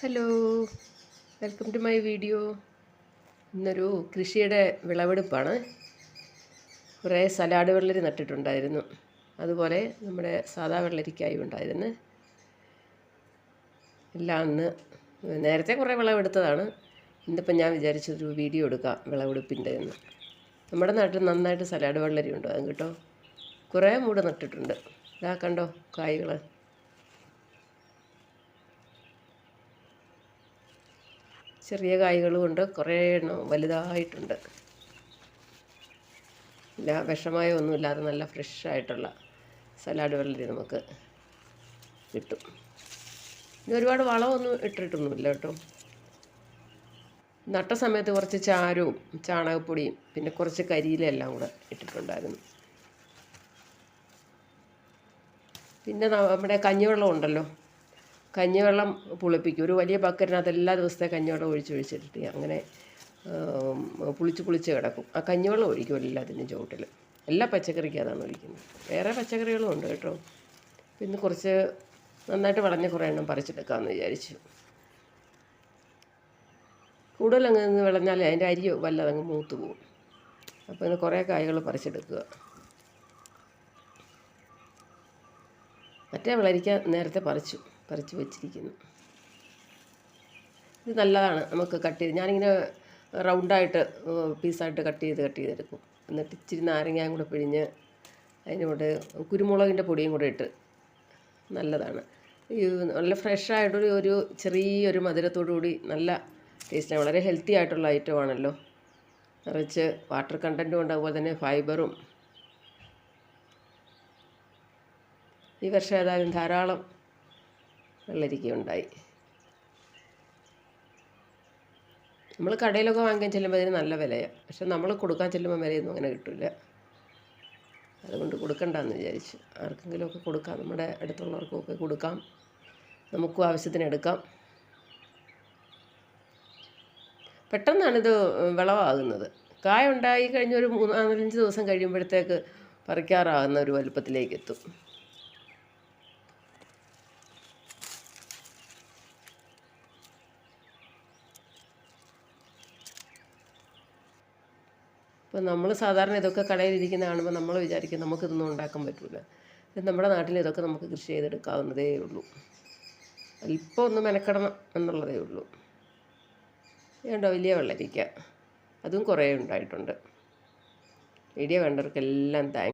Hello welcome to my video ഇന്നൊരു കൃഷിയുടെ വിളവെടുപ്പാണ്. കുറേ സലാഡ് വെള്ളരി നട്ടിട്ടുണ്ടായിരുന്നു. അതുപോലെ നമ്മുടെ സാധാ വെള്ളരിക്കായും ഉണ്ടായിരുന്നു. എല്ലാം അന്ന് നേരത്തെ കുറേ വിളവെടുത്തതാണ്. ഇന്നിപ്പം ഞാൻ വിചാരിച്ചൊരു വീഡിയോ എടുക്കാം വിളവെടുപ്പിന്റെ എന്ന് നമ്മുടെ നാട്ടിൽ നന്നായിട്ട് സലാഡ് വെള്ളരി ഉണ്ടോ. അത് കേട്ടോ. കുറേ മൂട് നട്ടിട്ടുണ്ട്. ഇതാ കണ്ടോ കായ്കൾ ചെറിയ കായ്കളുമുണ്ട് കുറേ എണ്ണം വലുതായിട്ടുണ്ട്. ഇല്ല വിഷമായ ഒന്നുമില്ലാതെ നല്ല ഫ്രഷ് ആയിട്ടുള്ള സലാഡ് വെള്ളരി നമുക്ക് കിട്ടും. ഇനി ഒരുപാട് വളമൊന്നും ഇട്ടിട്ടൊന്നുമില്ല കേട്ടോ. നട്ട സമയത്ത് കുറച്ച് ചാരവും ചാണകപ്പൊടിയും പിന്നെ കുറച്ച് കരിയിലെല്ലാം കൂടെ ഇട്ടിട്ടുണ്ടായിരുന്നു. പിന്നെ നമ്മുടെ കഞ്ഞിവെള്ളം ഉണ്ടല്ലോ. കഞ്ഞിവെള്ളം പുളിപ്പിക്കും. ഒരു വലിയ ബക്കറ്റിനകത്ത് എല്ലാ ദിവസത്തെ കഞ്ഞിവെള്ളം ഒഴിച്ച് ഒഴിച്ചിട്ട് അങ്ങനെ പുളിച്ച് പുളിച്ച് കിടക്കും. ആ കഞ്ഞിവെള്ളം ഒഴിക്കും എല്ലാത്തിനും ചുവട്ടിൽ എല്ലാ പച്ചക്കറിക്കും അതാണ് ഒഴിക്കുന്നത്. വേറെ പച്ചക്കറികളും ഉണ്ട് കേട്ടോ. പിന്നെ കുറച്ച് നന്നായിട്ട് വളഞ്ഞ കുറേ എണ്ണം പറിച്ചെടുക്കാമെന്ന് വിചാരിച്ചു. കൂടുതൽ അങ്ങ് നിന്ന് വിളഞ്ഞാൽ അതിന്റെ അരി വല്ലതങ്ങ് മൂത്ത് പോകും അപ്പോൾ ഇന്ന് കുറേ കായകൾ പറിച്ചെടുക്കുക. മറ്റേ വിളരിക്കാൻ നേരത്തെ പറിച്ചു. പറിച്ച് വെച്ചിരിക്കുന്നു. ഇത് നല്ലതാണ്. നമുക്ക് കട്ട് ചെയ്ത് ഞാനിങ്ങനെ റൗണ്ടായിട്ട് പീസായിട്ട് കട്ട് ചെയ്ത് കട്ട് ചെയ്തെടുക്കും. എന്നിട്ട് ഇച്ചിരി നാരങ്ങയും കൂടെ പിഴിഞ്ഞ് അതിനോട് കുരുമുളകിന്റെ പൊടിയും കൂടെ ഇട്ട് നല്ലതാണ്. ഈ നല്ല ഫ്രഷായിട്ടൊരു ഒരു ചെറിയൊരു മധുരത്തോടു കൂടി നല്ല ടേസ്റ്റാണ് വളരെ ഹെൽത്തി ആയിട്ടുള്ള ഐറ്റമാണല്ലോ നിറച്ച് വാട്ടർ കണ്ടന്റും ഉണ്ട്. അതുപോലെ തന്നെ ഫൈബറും ഈ വർഷം ഏതായാലും ധാരാളം വെള്ളരിക്ക ഉണ്ടായി. നമ്മൾ കടയിലൊക്കെ വാങ്ങിക്കാൻ ചെല്ലുമ്പോൾ അതിന് നല്ല വിലയാണ് പക്ഷെ നമ്മൾ കൊടുക്കാൻ ചെല്ലുമ്പോൾ വിലയൊന്നും അങ്ങനെ കിട്ടില്ല അതുകൊണ്ട് കൊടുക്കണ്ടെന്ന് വിചാരിച്ചു. ആർക്കെങ്കിലുമൊക്കെ കൊടുക്കാം. നമ്മുടെ അടുത്തുള്ളവർക്കൊക്കെ കൊടുക്കാം. നമുക്കും ആവശ്യത്തിന് എടുക്കാം. പെട്ടെന്നാണിത് വിളവാകുന്നത്. കായ ഉണ്ടായി കഴിഞ്ഞൊരു മൂന്ന് നാലഞ്ച് ദിവസം കഴിയുമ്പോഴത്തേക്ക് പറിക്കാറാകുന്ന ഒരു വലുപ്പത്തിലേക്ക് എത്തും. ഇപ്പം നമ്മൾ സാധാരണ ഇതൊക്കെ കടയിലിരിക്കുന്ന കാണുമ്പോൾ നമ്മൾ വിചാരിക്കും നമുക്കിതൊന്നും ഉണ്ടാക്കാൻ പറ്റില്ല നമ്മുടെ നാട്ടിൽ ഇതൊക്കെ നമുക്ക് കൃഷി ചെയ്തെടുക്കാവുന്നതേ ഉള്ളൂ. അല്പം ഒന്ന് മെനക്കെടണം എന്നുള്ളതേ ഉള്ളൂ. വേണ്ട വലിയ വെള്ളരിക്ക. അതും കുറേ ഉണ്ടായിട്ടുണ്ട്. Video കണ്ടവർക്കെല്ലാം thank